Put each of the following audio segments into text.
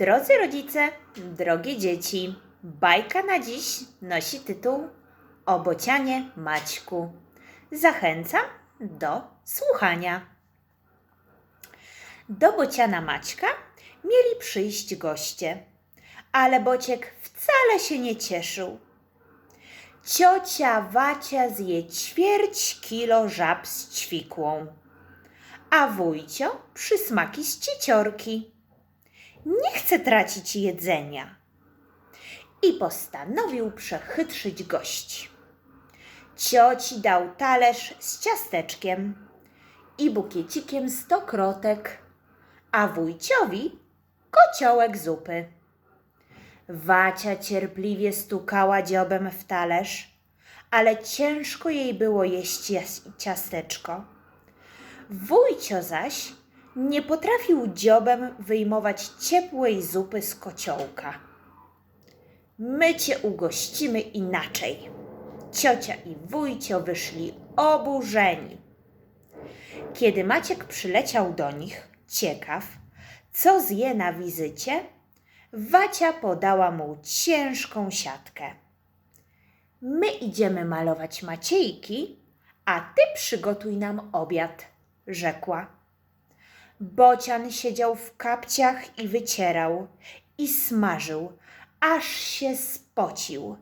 Drodzy rodzice, drogie dzieci, bajka na dziś nosi tytuł O bocianie Maćku. Zachęcam do słuchania. Do bociana Maćka mieli przyjść goście, ale bociek wcale się nie cieszył. Ciocia Wacia zje ćwierć kilo żab z ćwikłą, a wujcio przysmaki z cieciorki nie chce tracić jedzenia. I postanowił przechytrzyć gości. Cioci dał talerz z ciasteczkiem i bukiecikiem stokrotek, a wujciowi kociołek zupy. Wacia cierpliwie stukała dziobem w talerz, ale ciężko jej było jeść ciasteczko. Wujcio zaś nie potrafił dziobem wyjmować ciepłej zupy z kociołka. My cię ugościmy inaczej. Ciocia i wujcio wyszli oburzeni. Kiedy Maciek przyleciał do nich, ciekaw, co zje na wizycie, Wacia podała mu ciężką siatkę. My idziemy malować Maciejki, a ty przygotuj nam obiad, rzekła. Bocian siedział w kapciach i wycierał, i smażył, aż się spocił.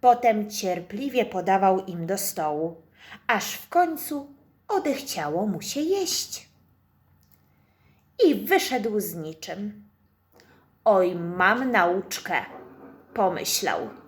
Potem cierpliwie podawał im do stołu, aż w końcu odechciało mu się jeść. I wyszedł z niczym. Oj, mam nauczkę, pomyślał.